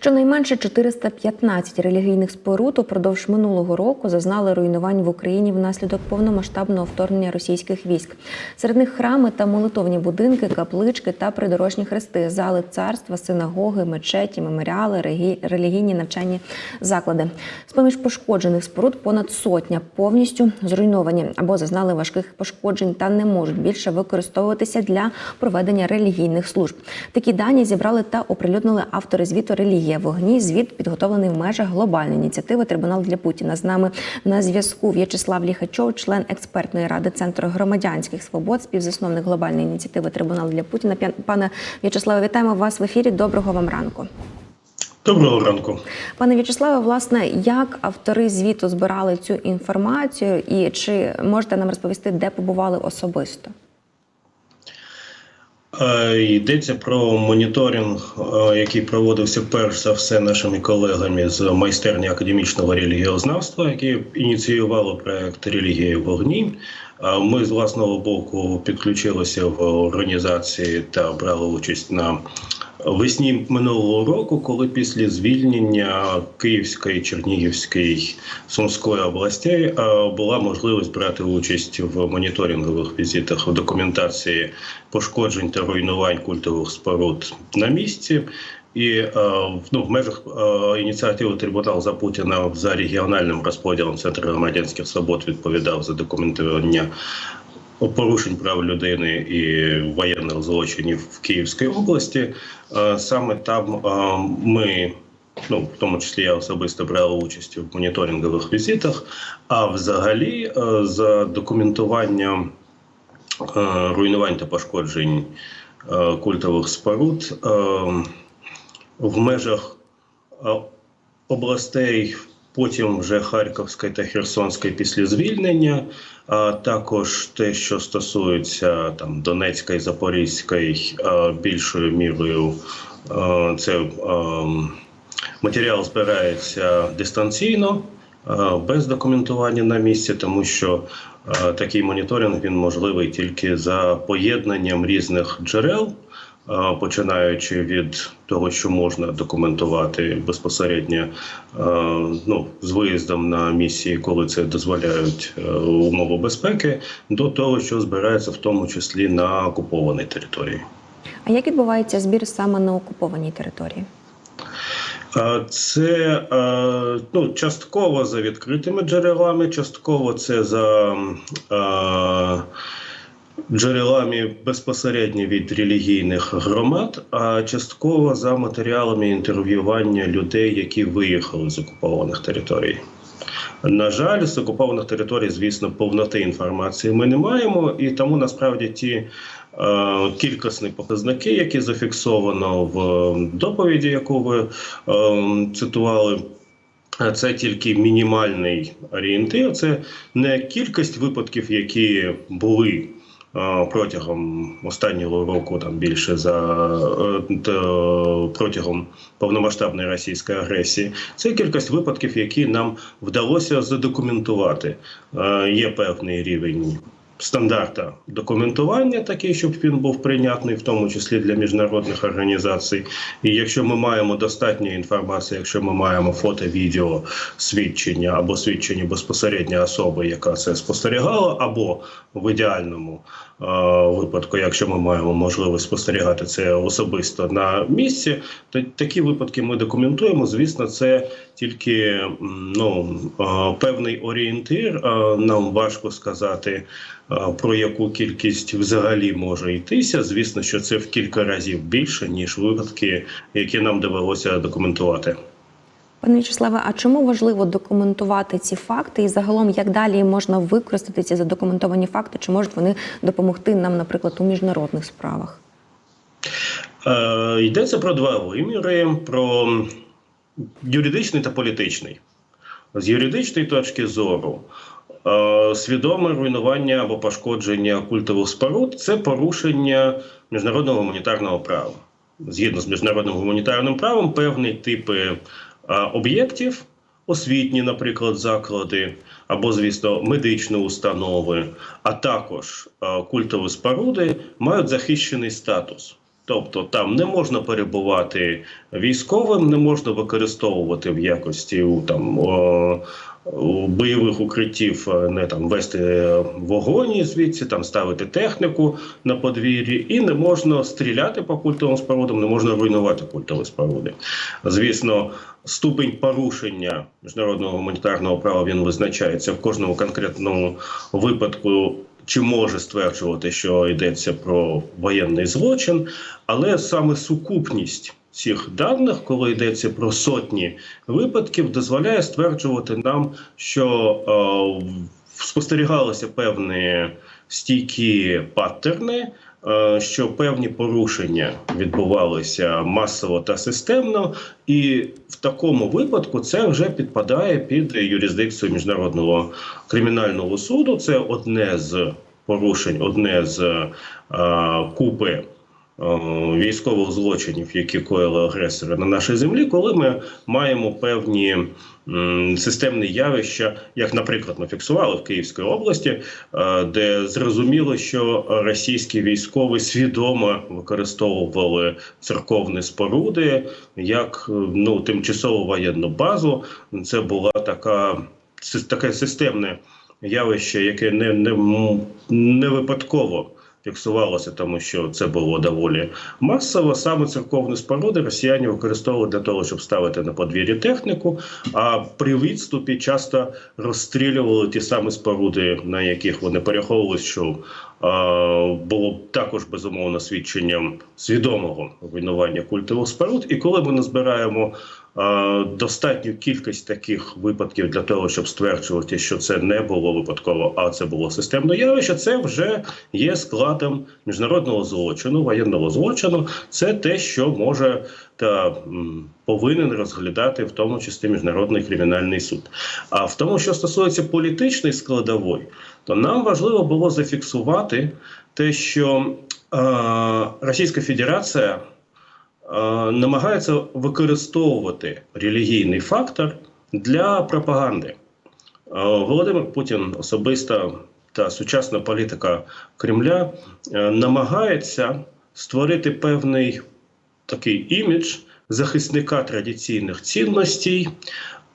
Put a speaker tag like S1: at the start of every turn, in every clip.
S1: Щонайменше 415 релігійних споруд упродовж минулого року зазнали руйнувань в Україні внаслідок повномасштабного вторгнення російських військ. Серед них храми та молитовні будинки, каплички та придорожні хрести, зали царства, синагоги, мечеті, меморіали, релігійні навчальні заклади. З поміж пошкоджених споруд понад сотня повністю зруйновані або зазнали важких пошкоджень та не можуть більше використовуватися для проведення релігійних служб. Такі дані зібрали та оприлюднили автори звіту Релігія в огні. Звіт підготовлений в межах глобальної ініціативи Трибунал для Путіна. З нами на зв'язку В'ячеслав Ліхачов, член експертної ради Центру громадянських свобод, співзасновник глобальної ініціативи Трибунал для Путіна. Пане В'ячеславе, вітаємо вас в ефірі. Доброго вам ранку.
S2: Доброго ранку.
S1: Пане В'ячеславе, власне, як автори звіту збирали цю інформацію, і чи можете нам розповісти, де побували особисто?
S2: Е, Йдеться про моніторинг, е, який проводився перш за все нашими колегами з майстерні академічного релігіознавства, які ініціювали проект Релігія вогні. Е, Ми з власного боку підключилися в організації та брали участь на весні минулого року, коли після звільнення Київської, Чернігівської, Сумської областей е, була можливість брати участь в моніторингових візитах в документації пошкоджень та руйнувань культових споруд на місці. І е, ну, в межах е, ініціативи Трибунал за Путіна за регіональним розподілом Центру громадянських свобод відповідав за документування порушень прав людини і воєнних злочинів в Київській області. Е, Саме там е, ми, ну в тому числі я особисто брав участь в моніторингових візитах. А взагалі, е, за документуванням руйнувань та пошкоджень культових споруд в межах областей. Потім вже Харківської та Херсонської після звільнення, а також те, що стосується там Донецької, Запорізької, е, більшою мірою це матеріал збирається дистанційно, без документування на місці, тому що такий моніторинг він можливий тільки за поєднанням різних джерел. Е, Починаючи від того, що можна документувати безпосередньо е, ну, з виїздом на місії, коли це дозволяють е, умови безпеки, до того, що збирається в тому числі на окупованій території.
S1: А як відбувається збір саме на окупованій території?
S2: Це ну, частково за відкритими джерелами, частково це за джерелами безпосередньо від релігійних громад, а частково за матеріалами інтерв'ювання людей, які виїхали з окупованих територій. На жаль, з окупованих територій, звісно, повноти інформації ми не маємо, і тому насправді ті е, кількісні показники, які зафіксовано в доповіді, яку ви е, цитували. Це тільки мінімальний орієнтир. Це не кількість випадків, які були протягом останнього року, там більше за е, протягом повномасштабної російської агресії. Це кількість випадків, які нам вдалося задокументувати. Е, Є певний рівень. Стандарта документування такий, щоб він був прийнятний, в тому числі для міжнародних організацій. І якщо ми маємо достатньо інформації, якщо ми маємо фото, відео, свідчення або свідчення безпосередньо особи, яка це спостерігала, або в ідеальному е, випадку, якщо ми маємо можливість спостерігати це особисто на місці, то такі випадки ми документуємо. Звісно, це тільки ну, е, певний орієнтир. Е, Нам важко сказати. Про яку кількість взагалі може йтися, звісно, що це в кілька разів більше ніж випадки, які нам довелося документувати.
S1: Пане В'ячеславе, а чому важливо документувати ці факти і загалом як далі можна використати ці задокументовані факти? Чи можуть вони допомогти нам, наприклад, у міжнародних справах?
S2: Е, йдеться про два виміри: про юридичний та політичний. З юридичної точки зору, свідоме руйнування або пошкодження культових споруд це порушення міжнародного гуманітарного права. Згідно з міжнародним гуманітарним правом, певні типи е, об'єктів, освітні, наприклад, заклади, або, звісно, медичні установи, а також е, культові споруди мають захищений статус. Тобто там не можна перебувати військовим, не можна використовувати в якості там о, бойових укриттів, е, не там вести вогоні звідси, там ставити техніку на подвір'ї, і не можна стріляти по культовим спорудам, не можна руйнувати культові споруди. Звісно, ступень порушення міжнародного гуманітарного права він визначається в кожному конкретному випадку. Чи може стверджувати, що йдеться про воєнний злочин, але саме сукупність цих даних, коли йдеться про сотні випадків, дозволяє стверджувати нам, що е, спостерігалися певні стійкі паттерни, е, що певні порушення відбувалися масово та системно, і в такому випадку це вже підпадає під юрисдикцію міжнародного кримінального суду. Це одне з порушень, одне з е, купи військових злочинів, які коїли агресори на нашій землі, коли ми маємо певні системні явища, як, наприклад, ми фіксували в Київській області, е, де зрозуміло, що російські військові свідомо використовували церковні споруди як е, ну тимчасову воєнну базу. Це була така таке системне явище, яке не, не, не випадково фіксувалося, тому що це було доволі масово. Саме церковні споруди росіяни використовували для того, щоб ставити на подвір'ї техніку. А при відступі часто розстрілювали ті самі споруди, на яких вони переховувалися, що було також безумовно свідченням свідомого руйнування культових споруд. І коли ми назбираємо достатню кількість таких випадків для того, щоб стверджувати, що це не було випадково, а це було системне явище, це вже є складом міжнародного злочину, воєнного злочину. Це те, що може та повинен розглядати в тому числі міжнародний кримінальний суд. А в тому, що стосується політичної складової, то нам важливо було зафіксувати те, що е, Російська Федерація е, намагається використовувати релігійний фактор для пропаганди. Е, Володимир Путін особисто та сучасна політика Кремля е, намагається створити певний такий імідж захисника традиційних цінностей,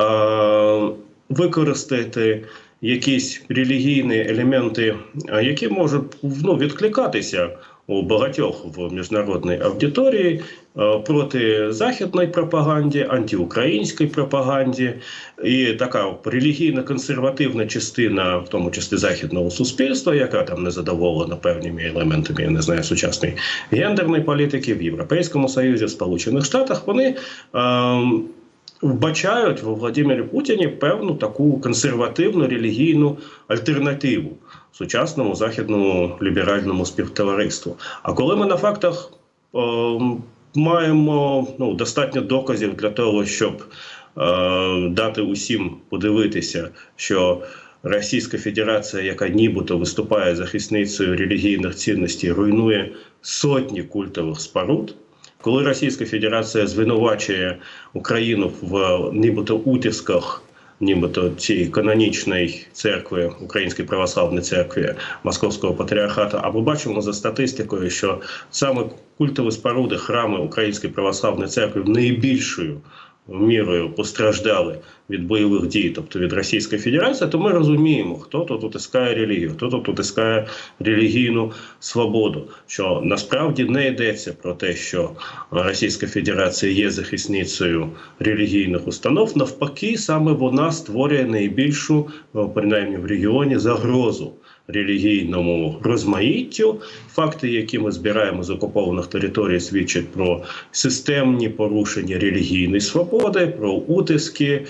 S2: е, використати якісь релігійні елементи, е, які можуть ну, відкликатися у багатьох в міжнародній аудиторії е, проти західної пропаганди, антиукраїнській пропаганді, і така релігійно-консервативна частина, в тому числі західного суспільства, яка там не задоволена певними елементами, я не знаю, сучасної гендерної політики в Європейському Союзі, в Сполучених Штатах, вони. ем, Вбачають в Владимирі Путіні певну таку консервативну релігійну альтернативу сучасному західному ліберальному співтовариству. А коли ми на фактах е, маємо ну, достатньо доказів для того, щоб е, дати усім подивитися, що Російська Федерація, яка нібито виступає захисницею релігійних цінностей, руйнує сотні культових споруд. Коли Російська Федерація звинувачує Україну в нібито утисках, нібито цієї канонічної церкви, Української православної церкви Московського патріархату, Або бачимо за статистикою, що саме культові споруди храми Української православної церкви найбільшою мірою постраждали від бойових дій, тобто від Російської Федерації, то ми розуміємо, хто тут утискає релігію, хто тут утискає релігійну свободу. Що насправді не йдеться про те, що Російська Федерація є захисницею релігійних установ. Навпаки, саме вона створює найбільшу, принаймні в регіоні, загрозу релігійному розмаїттю. Факти, які ми збираємо з окупованих територій, свідчать про системні порушення релігійної свободи, про утиски, е,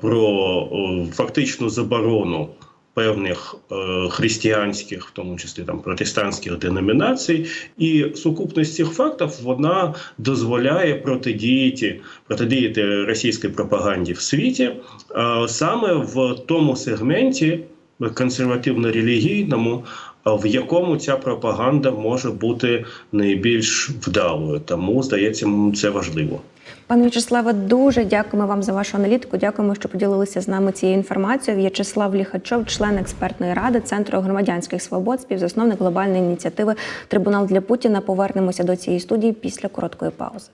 S2: про е, фактичну заборону. Певних е, християнських, в тому числі там протестантських деномінацій, і сукупність цих фактів вона дозволяє протидіяти протидіяти російській пропаганді в світі е, саме в тому сегменті консервативно-релігійному, в якому ця пропаганда може бути найбільш вдалою. Тому здається, це важливо.
S1: Пане В'ячеславе, дуже дякуємо вам за вашу аналітику. Дякуємо, що поділилися з нами цією інформацією. В'ячеслав Ліхачов, член експертної ради Центру громадянських свобод, співзасновник глобальної ініціативи Трибунал для Путіна. Повернемося до цієї студії після короткої паузи.